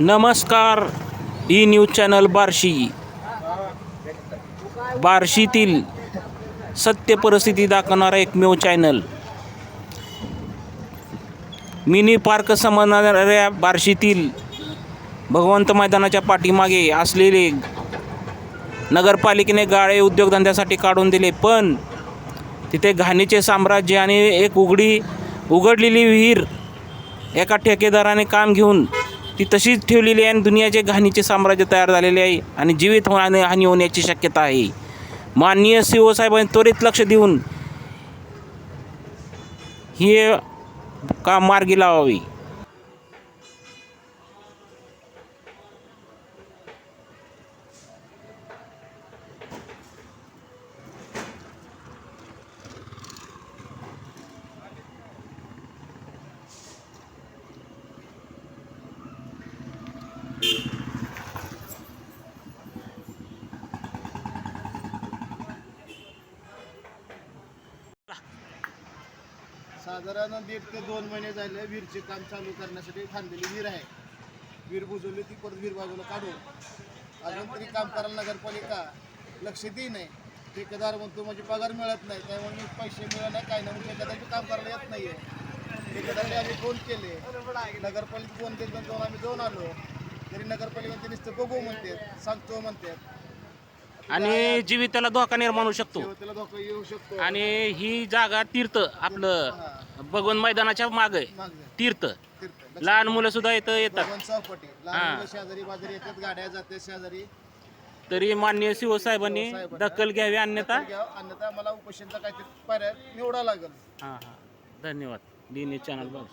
नमस्कार E news channel Barshi. बार्शीतील सत्य परिस्थिती दाखवणारा एकमेव चॅनल. मिनी पार्क समजणाऱ्या बार्शीतील भगवंत मैदानाच्या पाठीमागे असलेले नगरपालिकेने गाळे उद्योगधंद्यासाठी काढून दिले पण तिथे घाणीचे साम्राज्य आणि एक उघडी उघडलेली विहीर एका ठेकेदाराने काम घेऊन ती तशीच ठेवलेली आहे आणि दुनियाचे घाणीचे साम्राज्य तयार झालेले आहे आणि जीवित होण्याने हानी होण्याची शक्यता आहे. माननीय सी ओ साहेबांनी त्वरित लक्ष देऊन हे काम मार्गी लावावी? साधारण दीड ते दोन महिने झाले विहीरचे काम चालू करण्यासाठी थांबलेली विहीर आहे. विहीर बुजवली ती परत विहीर बाजूला काढून. अजून तरी काम करायला नगरपालिका लक्ष देई नाही. ठेकेदार म्हणतो म्हणजे पगार मिळत नाही. त्यामुळे मी पैसे मिळत नाही काय नाही. ठेकेदारचे काम करायला येत नाही आहे ठेकेदारी आम्ही फोन केले. नगरपालिका फोन केले दोन आम्ही दोन आलो. तरी नगरपालिका नुसतं बघू म्हणतात सांगतो म्हणतात आणि जीविताला धोका निर्माण होऊ शकतो. शेवटीला धोका येऊ शकतो. आणि ही जागा तीर्थ आपलं भगवन मैदानाच्या माग आहे. मागं. तीर्थ. तीर्थ. लहान मुलं सुद्धा इथं येतात. भगवान चौपटी. लहान मुलं शेजारी बाजारी येतात गाड्या जातात शेजारी. तरी माननीय शिव साहेबांनी दखल घ्यावी अन्यथा घ्या अन्यथा. मला उपोषणचा काहीतरी पर्याय निवडा लागेल. हां हां. धन्यवाद. न्यूज चॅनल बघ.